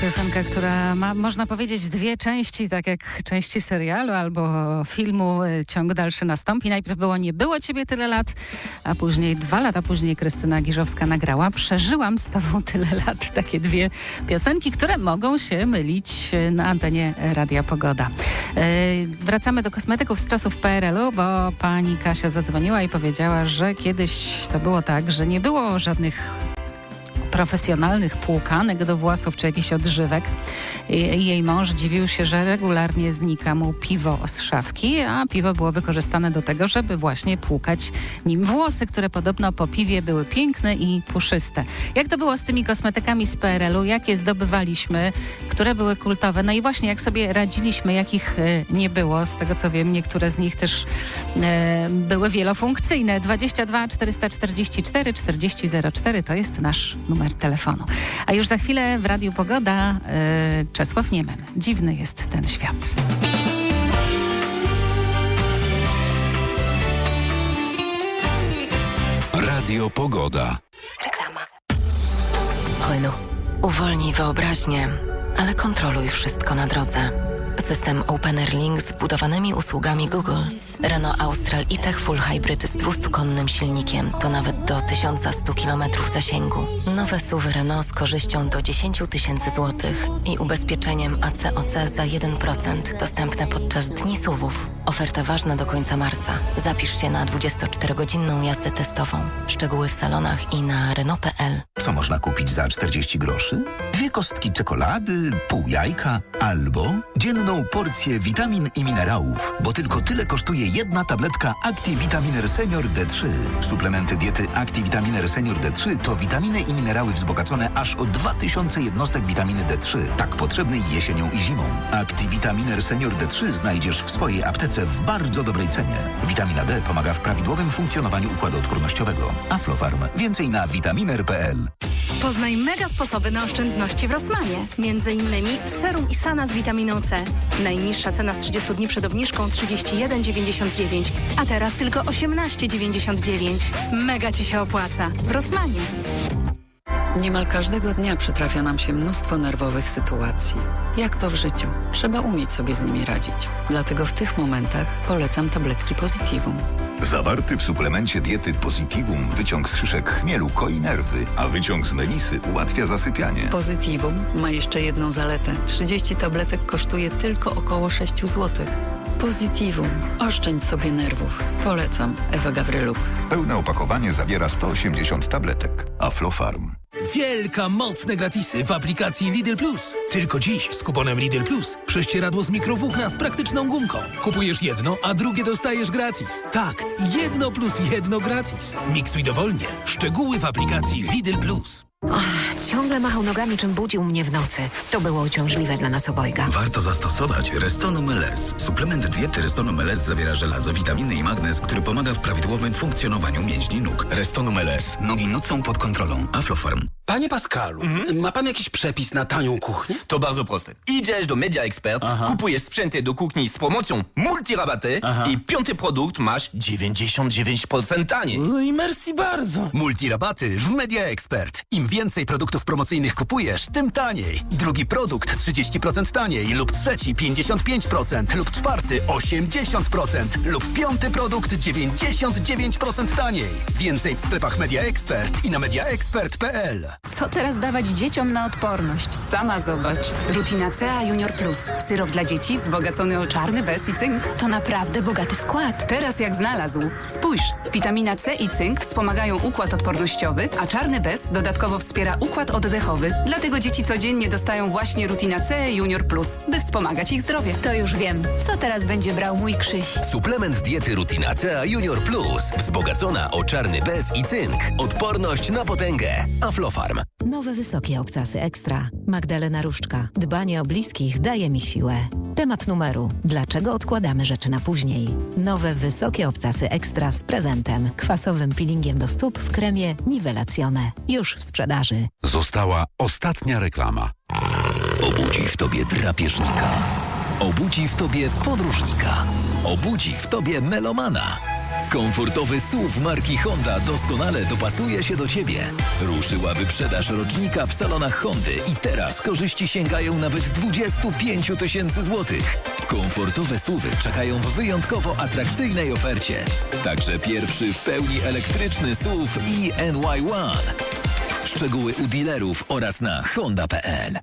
piosenka, która ma, można powiedzieć, dwie części, tak jak części serialu albo filmu y, Ciąg dalszy nastąpi. Najpierw było Nie było ciebie tyle lat, a później, dwa lata później Krystyna Giżowska nagrała Przeżyłam z tobą tyle lat. Takie dwie piosenki, które mogą się mylić y, na antenie Radia Pogoda. Y, Wracamy do kosmetyków z czasów PRL-u, bo pani Kasia zadzwoniła i powiedziała, że kiedyś to było tak, że nie było żadnych profesjonalnych płukanek do włosów czy jakichś odżywek. Jej mąż dziwił się, że regularnie znika mu piwo z szafki, a piwo było wykorzystane do tego, żeby właśnie płukać nim włosy, które podobno po piwie były piękne i puszyste. Jak to było z tymi kosmetykami z PRL-u? Jakie zdobywaliśmy? Które były kultowe? No i właśnie jak sobie radziliśmy, jakich e, nie było. Z tego co wiem, niektóre z nich też e, były wielofunkcyjne. 22 444 4004 to jest nasz numer telefonu. A już za chwilę w Radiu Pogoda e, Czesław Niemen. Dziwny jest ten świat. Radio Pogoda. Renault. Uwolnij wyobraźnię, ale kontroluj wszystko na drodze. System OpenAir Link z wbudowanymi usługami Google. Renault Austral e-Tech Full Hybrid z 200-konnym silnikiem to nawet do 1100 km zasięgu. Nowe SUVy Renault z korzyścią do 10 tysięcy złotych i ubezpieczeniem ACOC za 1% dostępne podczas dni SUVów. Oferta ważna do końca marca. Zapisz się na 24-godzinną jazdę testową. Szczegóły w salonach i na Renault.pl. Co można kupić za 40 groszy? Dwie kostki czekolady, pół jajka albo dzienną porcję witamin i minerałów, bo tylko tyle kosztuje jedna tabletka ActiVitaminer Senior D3. Suplementy diety ActiVitaminer Senior D3 to witaminy i minerały wzbogacone aż o 2000 jednostek witaminy D3, tak potrzebnej jesienią i zimą. ActiVitaminer Senior D3 znajdziesz w swojej aptece w bardzo dobrej cenie. Witamina D pomaga w prawidłowym funkcjonowaniu układu odpornościowego. Aflofarm. Więcej na vitaminer.pl. Poznaj mega sposoby na oszczędności w Rossmanie. Między innymi serum Isana z witaminą C. Najniższa cena z 30 dni przed obniżką 31,99, a teraz tylko 18,99. Mega Ci się opłaca. W Rossmanie. Niemal każdego dnia przytrafia nam się mnóstwo nerwowych sytuacji. Jak to w życiu? Trzeba umieć sobie z nimi radzić. Dlatego w tych momentach polecam tabletki Positivum. Zawarty w suplemencie diety Positivum wyciąg z szyszek chmielu koi nerwy, a wyciąg z melisy ułatwia zasypianie. Positivum ma jeszcze jedną zaletę. 30 tabletek kosztuje tylko około 6 zł. Positivum. Oszczędź sobie nerwów. Polecam. Ewa Gawryluk. Pełne opakowanie zawiera 180 tabletek. Aflofarm. Wielka, mocne gratisy w aplikacji Lidl Plus. Tylko dziś z kuponem Lidl Plus. Prześcieradło z mikrowłókna z praktyczną gumką. Kupujesz jedno, a drugie dostajesz gratis. Tak, jedno plus jedno gratis. Miksuj dowolnie. Szczegóły w aplikacji Lidl Plus. Ciągle machał nogami, czym budził mnie w nocy. To było uciążliwe dla nas obojga. Warto zastosować Restonum LS. Suplement diety Restonum LS zawiera żelazo, witaminy i magnez, który pomaga w prawidłowym funkcjonowaniu mięśni nóg. Restonum LS. Nogi nocą pod kontrolą. Aflofarm. Panie Pascalu, ma pan jakiś przepis na tanią kuchnię? To bardzo proste. Idziesz do Media Expert, kupujesz sprzęty do kuchni z promocją multirabaty i piąty produkt masz 99% taniej. No i merci bardzo. Multirabaty w Media Expert. Im więcej produktów promocyjnych kupujesz, tym taniej. Drugi produkt 30% taniej lub trzeci 55% lub czwarty 80% lub piąty produkt 99% taniej. Więcej w sklepach Media Expert i na mediaexpert.pl. Co teraz dawać dzieciom na odporność? Sama zobacz. Rutina CA Junior Plus. Syrop dla dzieci wzbogacony o czarny bez i cynk. To naprawdę bogaty skład. Teraz jak znalazł. Spójrz, witamina C i cynk wspomagają układ odpornościowy, a czarny bez dodatkowo wspiera układ oddechowy. Dlatego dzieci codziennie dostają właśnie Rutina C Junior Plus, by wspomagać ich zdrowie. To już wiem. Co teraz będzie brał mój Krzyś? Suplement diety Rutina CA Junior Plus. Wzbogacona o czarny bez i cynk. Odporność na potęgę. Aflofarm. Nowe wysokie obcasy ekstra. Magdalena Różczka. Dbanie o bliskich daje mi siłę. Temat numeru. Dlaczego odkładamy rzeczy na później? Nowe wysokie obcasy ekstra z prezentem. Kwasowym peelingiem do stóp w kremie Nivelacjone. Już w sprzedaży. Została ostatnia reklama. Obudzi w tobie drapieżnika. Obudzi w tobie podróżnika. Obudzi w tobie melomana. Komfortowy SUV marki Honda doskonale dopasuje się do Ciebie. Ruszyła wyprzedaż rocznika w salonach Hondy i teraz korzyści sięgają nawet 25 tysięcy złotych. Komfortowe SUVy czekają w wyjątkowo atrakcyjnej ofercie. Także pierwszy w pełni elektryczny SUV i NY1. Szczegóły u dealerów oraz na honda.pl.